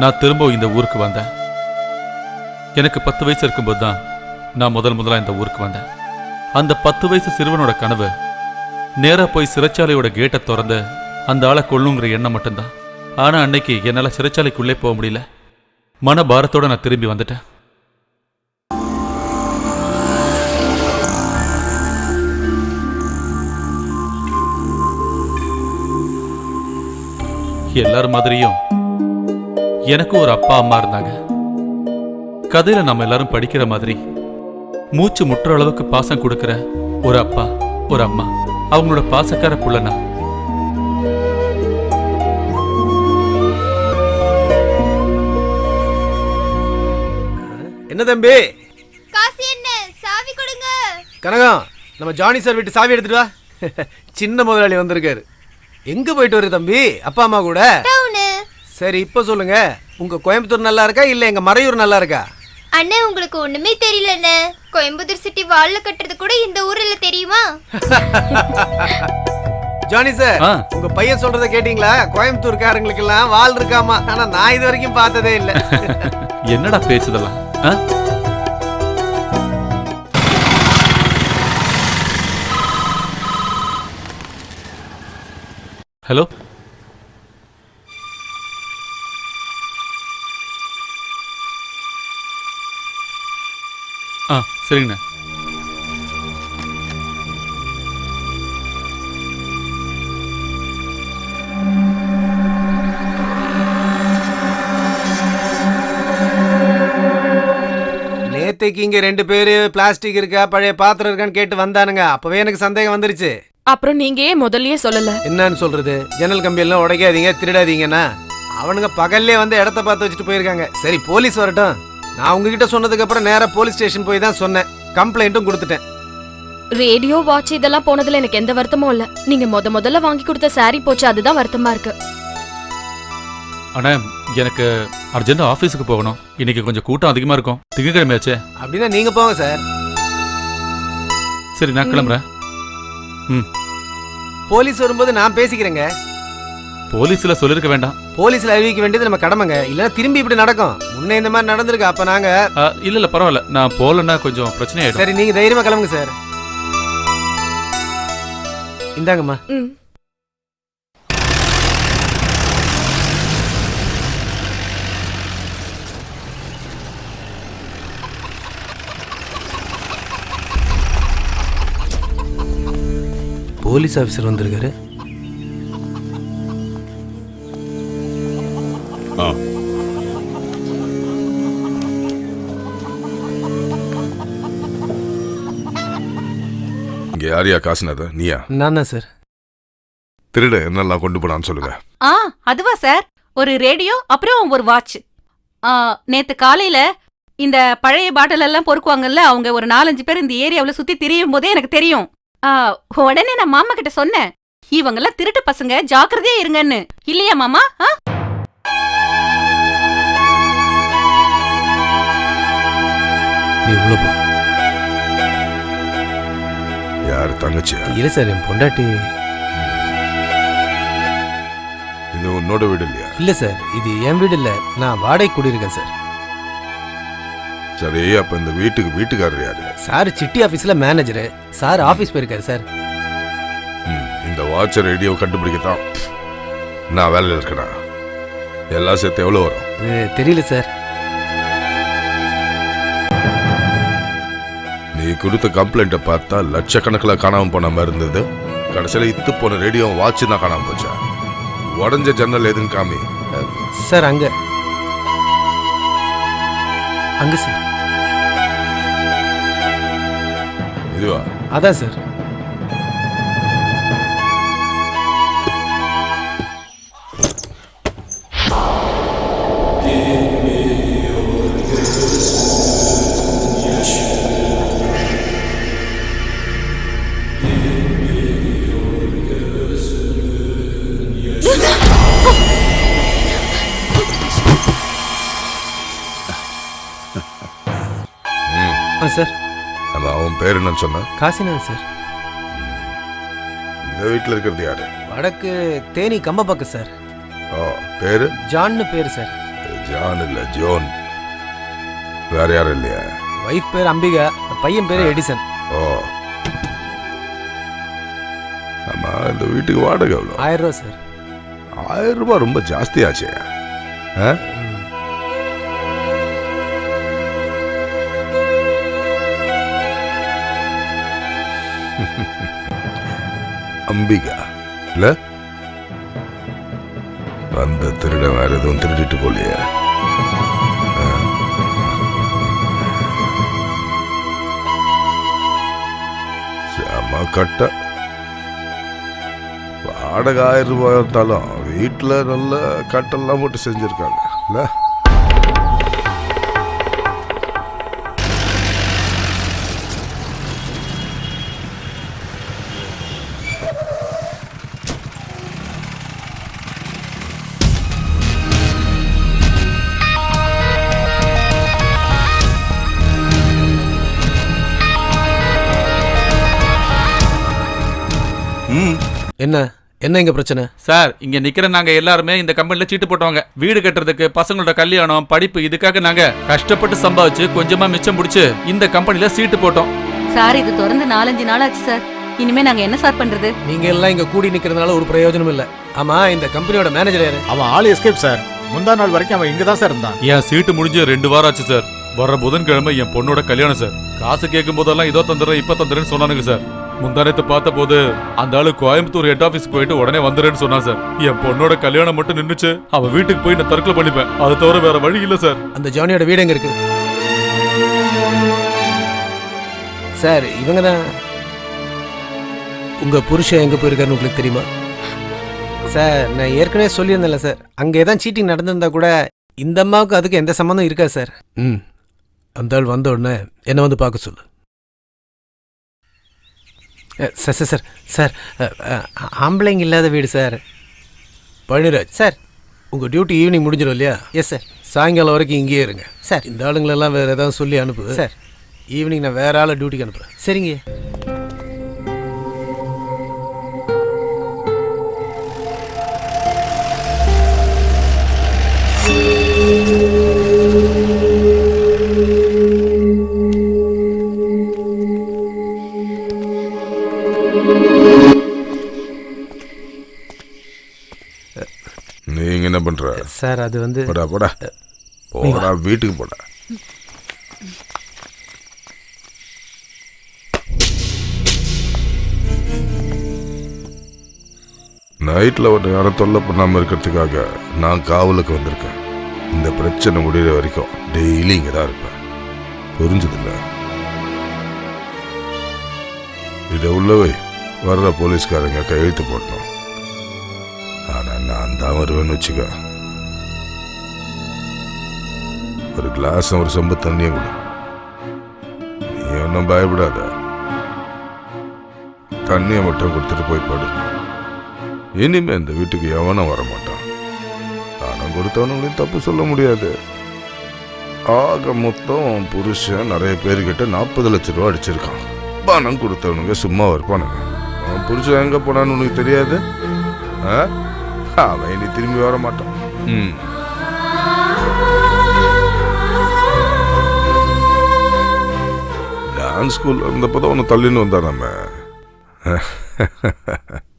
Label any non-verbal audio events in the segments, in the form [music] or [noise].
நான் திரும்ப இந்த ஊருக்கு வந்தேன். எனக்கு பத்து வயசு இருக்கும்போது தான் நான் முதல் முதலாக இந்த ஊருக்கு வந்தேன். அந்த பத்து வயசு சிறுவனோட கனவு நேராக போய் சிறைச்சாலையோட கேட்டை திறந்து அந்த ஆளை கொள்ளுங்கிற எண்ணம் மட்டும்தான். ஆனால் அன்னைக்கு என்னால் சிறைச்சாலைக்குள்ளே போக முடியல. மன பாரத்தோட நான் திரும்பி வந்துட்டேன். எல்லார் மாதிரியும் எனக்கும் ஒரு அப்பா அம்மா இருந்தாங்க. கதையில நம்ம எல்லாரும் படிக்கிற மாதிரி மூச்சு முட்டுற அளவுக்கு பாசம் கொடுக்கிற ஒரு அப்பா ஒரு அம்மா. அவங்களோட பாசக்கார புள்ளனா. என்ன தம்பி? காசு என்ன சாவி கொடுங்க. கனகம் நம்ம ஜானி சார் வீட்டு சாவி எடுத்துட்டு வா. சின்ன முதலாளி வந்திருக்காரு. எங்க போயிட்டு வரு தம்பி? அப்பா அம்மா கூட? சரி இப்போ சொல்லுங்க. உங்க கோயம்புத்தூர் நல்லா இருக்கா இல்ல எங்க மறையூர் நல்லா இருக்கா? அண்ணே உங்களுக்கு ஒண்ணுமே தெரியலண்ணே. கோயம்புத்தூர் சிட்டி வால்ல கட்டுறது கூட இந்த ஊர்ல தெரியுமா? [laughs] Johnny sir. உங்க பையன் சொல்றத கேட்டீங்களா? கோயம்புத்தூர்காரங்களுக்கு எல்லாம் வால் இருக்காமா? ஆனா நான் இது வரைக்கும் பார்த்ததே இல்ல. [laughs] என்னடா பேச்சுதெல்லாம் ஆ? ஹலோ? ஆ சரிங்கண்ணா. நேத்தைக்கு இங்க ரெண்டு பேரு பிளாஸ்டிக் இருக்கா பழைய பாத்திரம் இருக்கான்னு கேட்டு வந்தானுங்க. அப்பவே எனக்கு சந்தேகம் வந்துருச்சு. அப்புறம் நீங்க ஏன் முதல்லயே சொல்லல. என்னன்னு சொல்றது? ஜன்னல் கம்பி எல்லாம் உடைக்காதீங்க திருடாதீங்கன்னா அவனுங்க பகல்லே வந்து இடத்த பார்த்து வச்சுட்டு போயிருக்காங்க. சரி போலீஸ் வரட்டும். நான் உங்ககிட்ட சொன்னதுக்கு அப்புறம் நேரா போலீஸ் ஸ்டேஷன் போய் தான் சொன்னேன். கம்ப்ளைண்ட்டும் கொடுத்துட்டேன். ரேடியோ வாட்ச் இதெல்லாம் போனதுல எனக்கு எந்த வருத்தமும் இல்ல. நீங்க முத முதல்ல வாங்கி கொடுத்த சாரி போச்சு அதுதான் வருத்தமா இருக்கு. அண்ணா எனக்கு அர்ஜென்ட் ஆஃபீஸுக்கு போகணும். இன்னைக்கு கொஞ்சம் கூட்டம் அதிகமாக இருக்கும். திங்கக்கிழமையாச்சே அப்படின்னா நீங்க போங்க சார். சரி நான் கிளம்புறேன். ம். போலீஸ் வரும்போது நான் பேசிக்கிறேங்க. போலீஸில் சொல்லியிருக்க வேண்டாம். போலீஸ்ல அறிவிக்க வேண்டியது நம்ம கடமைங்க. இல்லைன்னா திரும்பி இப்படி நடக்கும். முன்ன இந்த மாதிரி நடந்திருக்கு அப்ப நாங்க இல்ல இல்ல பரவாயில்ல. நான் போகலன்னா கொஞ்சம் பிரச்சனை ஆயிடும். சரி நீங்க தைரியமா கிளம்புங்க சார். இந்தாங்கம்மா. போலீஸ் ஆஃபீஸர் வந்திருக்காரு. யாரையா காசுனது? நீயா? நான் தான் சார். திருட என்னெல்லாம் கொண்டு போனான்னு சொல்லுங்க. ஆ அதுவா சார். ஒரு ரேடியோ அப்புறம் ஒரு வாட்ச். ஆ, நேத்து காலையில இந்த பழைய பாட்டில் எல்லாம் பொறுக்குவாங்கல்ல அவங்க ஒரு நாலஞ்சு பேர் இந்த ஏரியாவுல சுத்தி திரியும் போதே எனக்கு தெரியும். ஆ, உடனே நான் மாமா கிட்ட சொன்னேன். இவங்கெல்லாம் திருட்டு பசங்க ஜாக்கிரதையா இருங்கன்னு. இல்லையா மாமா? ஆ? நீ உள்ள போ. யார் தங்கச்சியா இல்ல சார் என் பொண்டாட்டி. இது உன்னோட வீடு இல்லையா? இல்ல சார் இது என் வீடு இல்ல. நான் வாடகை குடியிருக்கேன் சார். சரி அப்ப இந்த வீட்டுக்கு வீட்டுக்காரர் யாரு? சார் சிட்டி ஆபீஸ்ல மேனேஜர். சார் ஆபீஸ் போயிருக்காரு சார். இந்த வாட்ச் ரேடியோ கண்டுபிடிக்கத்தான். நான் வேலையில் இருக்கேனா? எல்லாம் சேர்த்து எவ்வளோ வரும்? தெரியல சார். நீ கொடுத்த கம்ப்ளைண்ட்டை பார்த்தா லட்சக்கணக்கில் காணாம போன மாதிரி இருந்தது. கடைசியில் இத்து போன ரேடியோ வாட்ச் தான் காணாம போச்சா? உடஞ்ச ஜன்னல் எதுன்னு காமி. சார் அங்க. அங்க சார். இதுவா? அதான் சார். என்னன்னு சொன்னான் காசிநாத் சார். இந்த வீட்டில் இருக்கிறது யாரு? வடக்கு தேனி கம்பப்பக்கம் சார். ஓ பேரு? ஜான்னு பேர் சார். ஜான் இல்ல ஜோன். வேற யாரும் இல்லையா? ஒய்ஃப் பேர் அம்பிகா பையன் பேர் எடிசன். ஓ. ஆமா இந்த வீட்டுக்கு வாடகை எவ்வளோ? ஆயிரம் ரூபா சார். ஆயிரம் ரூபாய் ரொம்ப ஜாஸ்தி ஆச்சே ஆ? [laughs] அம்பிகா இல்ல? வந்த திருட வேற எதுவும் திருடிட்டு போலியே. செம கட்ட. வாடகை ஆயிரம் ரூபாய் இருந்தாலும் வீட்டில் நல்ல கட்டெல்லாம் போட்டு செஞ்சுருக்காங்க இல்லை? என்ன? என்ன இங்க பிரச்சனை? சார் இங்க நிக்கிற நாங்க எல்லாருமே இந்த கம்பெனில சீட்டு போட்டவங்க. வீடு கட்டுறதுக்கு பசங்களோட கல்யாணம் படிப்பு இதுக்காக நாங்க கஷ்டப்பட்டு சம்பாதிச்சு கொஞ்சமா மிச்சம் பிடிச்சு இந்த கம்பெனில சீட்டு போட்டோம். சார் இது திறந்து நாலஞ்சு நாள் ஆச்சு சார். இனிமே நாங்க என்ன சார் பண்றது? நீங்க எல்லாம் இங்க கூடி நிக்கிறதுனால ஒரு பிரயோஜனம் இல்ல. ஆமா இந்த கம்பெனியோட மேனேஜர் யாரு? அவன் ஆள் எஸ்கேப் சார். முந்தா நாள் வரைக்கும் அவன் இங்க தான் சார் இருந்தான். என் சீட்டு முடிஞ்சு ரெண்டு வாரம் ஆச்சு சார். வர புதன்கிழமை என் பொண்ணோட கல்யாணம் சார். காசு கேட்கும் போதெல்லாம் இதோ தந்துடுறேன் இப்ப தந்துடுறேன்னு சொன்னானுங்க சார். முந்தானத்து பார்த்த போது அந்த ஆளு கோயம்புத்தூர் ஹெட் ஆபீஸ் போயிட்டு உடனே வந்துடுறேன்னு சொன்னான் சார் என் பொண்ணோட கல்யாணம் மட்டும் நின்னுச்சு அவ வீட்டுக்கு போய் நான் தற்கொலை பண்ணிப்பேன். அது தவிர வேற வழி இல்ல சார் அந்த ஜானியோட வீடு எங்க இருக்கு? சார் இவங்க தான் உங்க புருஷன் எங்க போயிருக்காருன்னு உங்களுக்கு தெரியுமா? சார் நான் ஏற்கனவே சொல்லியிருந்தேன்ல சார் அங்கே ஏதாவது சீட்டிங் நடந்திருந்தா கூட இந்த அம்மாவுக்கு அதுக்கு எந்த சம்மந்தம் இருக்கா சார் ம். அந்த ஆள் வந்த உடனே என்னை வந்து பார்க்க சொல்லு. சார் சார் சார் சார் ஆம்பளைங்க இல்லாத வீடு சார். பழனிராஜ் சார். உங்கள் டியூட்டி ஈவினிங் முடிஞ்சிடும் இல்லையா? எஸ் சார் சாயங்காலம் வரைக்கும் இங்கேயே இருங்க. சார் இந்த ஆளுங்களெல்லாம் வேறு ஏதாவது சொல்லி அனுப்பு. சார் ஈவினிங் நான் வேற ஆளை டியூட்டிக்கு அனுப்புகிறேன் சரிங்க. சார் அது வந்து போடா போடா. போடா வீட்டுக்கு போடா. நைட்டில் ஒரு யாரும் தொல்லை பண்ணாமல் இருக்கிறதுக்காக நான் காவலுக்கு வந்திருக்கேன். இந்த பிரச்சனை முடிகிற வரைக்கும் டெய்லி இங்கே தான் இருப்பேன். புரிஞ்சதில்ல? இதை உள்ளவை வர்ற போலீஸ்காரங்க கையெழுத்து போட்டோம் ஆனால் நான் தான் வருவேன்னு வச்சுக்க. ஒரு கிளாஸ் ஒரு சொம்பு தண்ணியை கொடு. நீ ஒன்றும் பயப்படாத. தண்ணியை மட்டும் கொடுத்துட்டு போய் படு. இனிமே இந்த வீட்டுக்கு எவனும் வர மாட்டான் பணம் கொடுத்தவனுங்களையும் தப்பு சொல்ல முடியாது. ஆக மொத்தம் புருஷன் நிறைய பேர்கிட்ட நாற்பது லட்ச ரூபா அடிச்சிருக்கான். பணம் கொடுத்தவனுங்க சும்மா இருப்பானுங்க. அவன் புருஷன் எங்கே போனான்னு உனக்கு தெரியாது? ஆ? அவன் இனி திரும்பி வர மாட்டான் ம். டான்ஸ் ஸ்கூல் இருந்தப்போ தான் ஒன்று தள்ளின்னு வந்தா நம்ம. [laughs]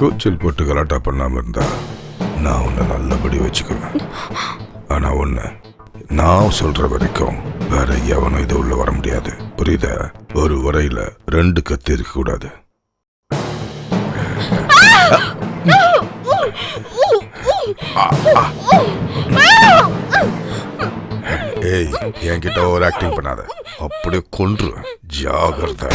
கூச்சல் போட்டு கலாட்டா பண்ணாம இருந்தா நான் உன்னை நல்லபடி வச்சுக்குவேன். ஆனா ஒண்ணு நான் சொல்ற வரைக்கும் வேற எவனும் இது உள்ள வர முடியாது. புரியுத? ஒரு உரையில ரெண்டு கத்தி இருக்க கூடாது. ஏய் என்கிட்ட ஒரு ஆக்டிங் பண்ணாத. அப்படியே கொன்று ஜாகிரதை.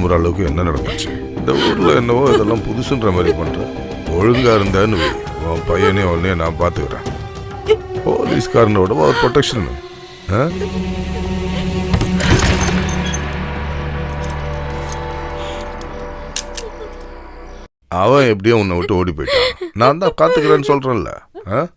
அழுது அளவுக்கு என்ன நடந்துச்சு? இந்த ஊர்ல என்னவோ இதெல்லாம் புதுசுன்ற மாதிரி பண்றேன் ஒழுங்கா இருந்தான்னு உன் பையனே உடனே நான் பாத்துக்கிறேன். போலீஸ்காரனோட ஒரு ப்ரொடெக்ஷன் அவன் எப்படியோ உன்னை விட்டு ஓடி போயிட்டான். நான் தான் காத்துக்கிறேன்னு சொல்றேன்ல. ஆ?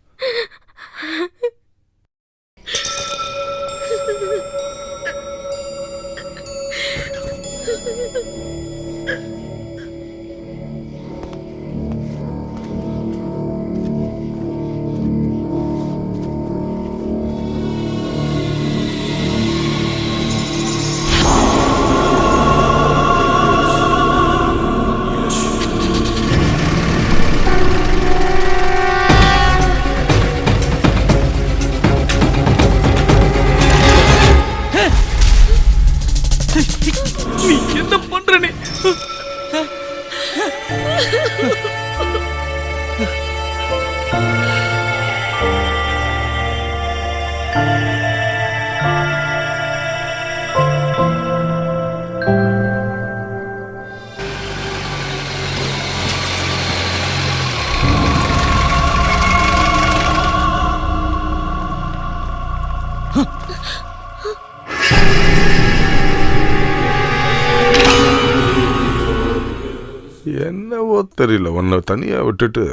என்னவோ தெரியல உன்னை தனியாக விட்டுட்டு.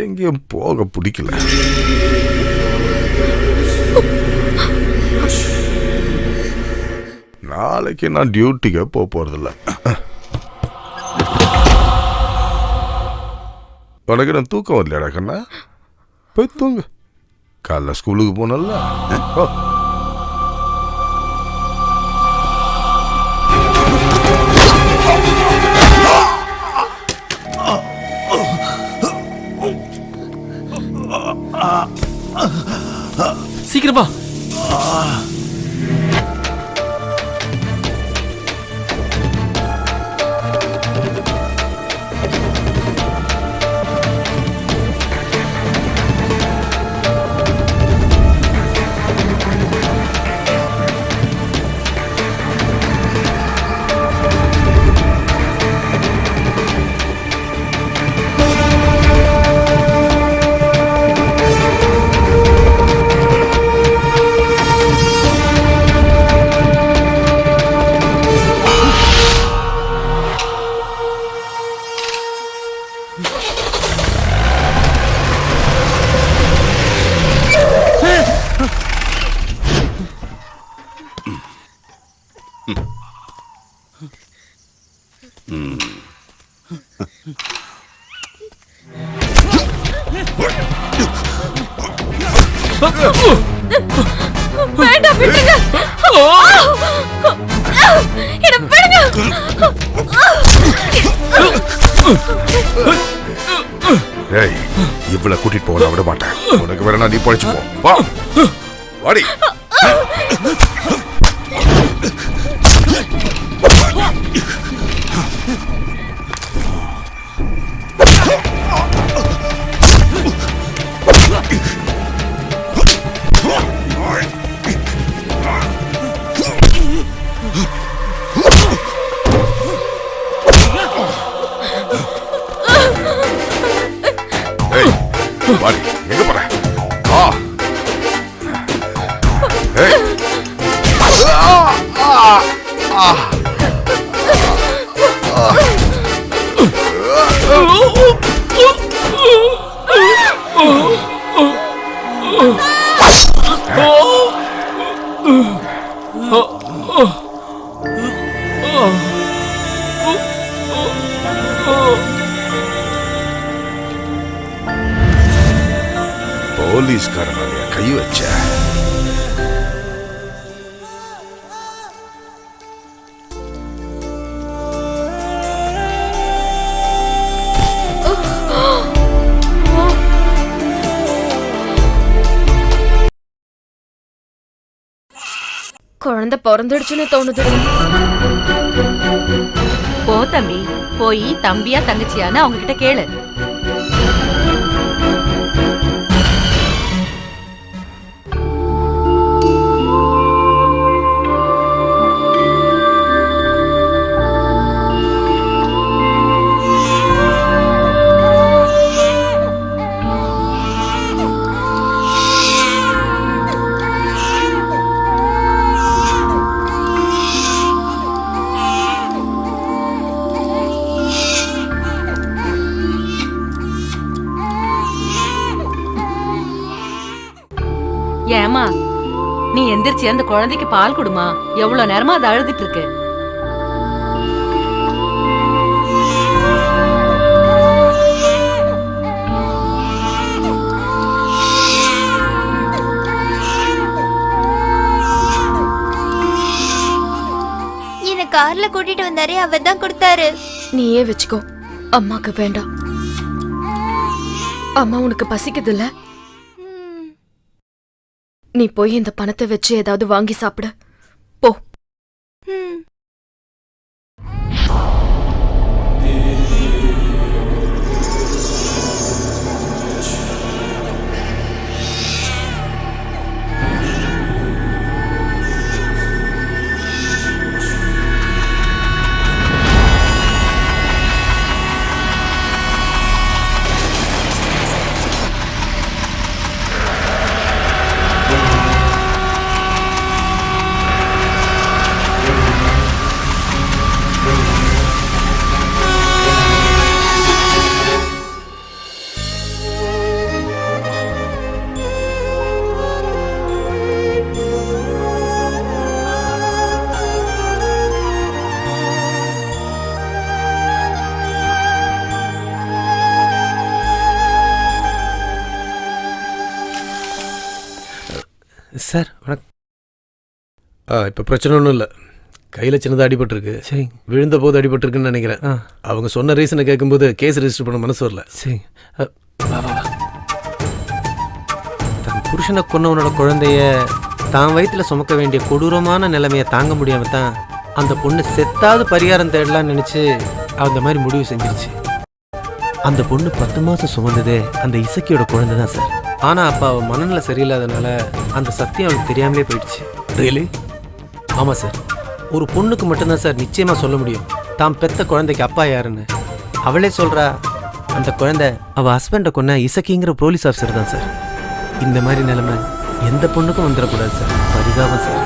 எங்கேயும் போக பிடிக்கல. நாளைக்கு நான் டியூட்டிக்கு போக போகிறதில்ல உனக்கு நான் தூக்கம் வரலையாடா கண்ணா? போய் தூங்கு. காலைல ஸ்கூலுக்கு போனல வேண்டாம் விட்டுருங்க என்ன விடுங்க. ஏய் இவ்வளவு கூட்டிட்டு போக விட மாட்டேன். உனக்கு வேணா நீ பழிச்சு போ வாடி. போலீஸ்கார மேலையா கை வச்ச. குழந்தை பிறந்துடுச்சுன்னு தோணுது. போ தம்பி போய் தம்பியா தங்கச்சியான்னு அவங்க கிட்ட கேளு. அந்த குழந்தைக்கு பால் கொடுமா. எவ்வளவு நேரமா அது அழுதுட்டு இருக்கு. என்ன கார்ல கூட்டிட்டு வந்தாரே அவர் தான் கொடுத்தாரு. நீயே வச்சுக்கோ. அம்மாக்கு வேண்டாம். அம்மா உனக்கு பசிக்குதுல்ல? ம். நீ போய் இந்த பணத்தை வச்சு ஏதாவது வாங்கி சாப்பிடு. போ. ஆ இப்போ பிரச்சனை ஒன்றும் இல்லை. கையில் சின்னதாக அடிபட்டிருக்கு. சரி. விழுந்த போது அடிபட்டிருக்குன்னு நினைக்கிறேன். அவங்க சொன்ன ரீசனை கேட்கும்போது கேஸ் ரெஜிஸ்டர் பண்ண மனசு வரல. சரி. தன் புருஷனை கொன்னவனோட குழந்தைய தான் வயித்துல சுமக்க வேண்டிய கொடூரமான நிலைமையை தாங்க முடியாம தான் அந்த பொண்ணு செத்தாவது பரிகாரம் தேடலாம்னு நினச்சி அந்த மாதிரி முடிவு செஞ்சிருச்சு. அந்த பொண்ணு பத்து மாதம் சுமந்ததே அந்த இசக்கியோட குழந்தை தான் சார். ஆனால் அப்போ அவள் மனநிலை சரியில்லாதனால அந்த சத்தியம் அவளுக்கு தெரியாமலே போயிடுச்சு. ரியலி ஆமாம் சார் ஒரு பொண்ணுக்கு மட்டும்தான் சார் நிச்சயமாக சொல்ல முடியும். தான் பெத்த குழந்தைக்கு அப்பா யாருன்னு. அவளே சொல்கிறா அந்த குழந்தை அவள் ஹஸ்பண்டை கொன்ன இசக்கிங்கிற போலீஸ் ஆஃபீஸர் தான் சார் இந்த மாதிரி நிலைமை எந்த பொண்ணுக்கும் வந்துடக்கூடாது சார் பரிதாபம் சார்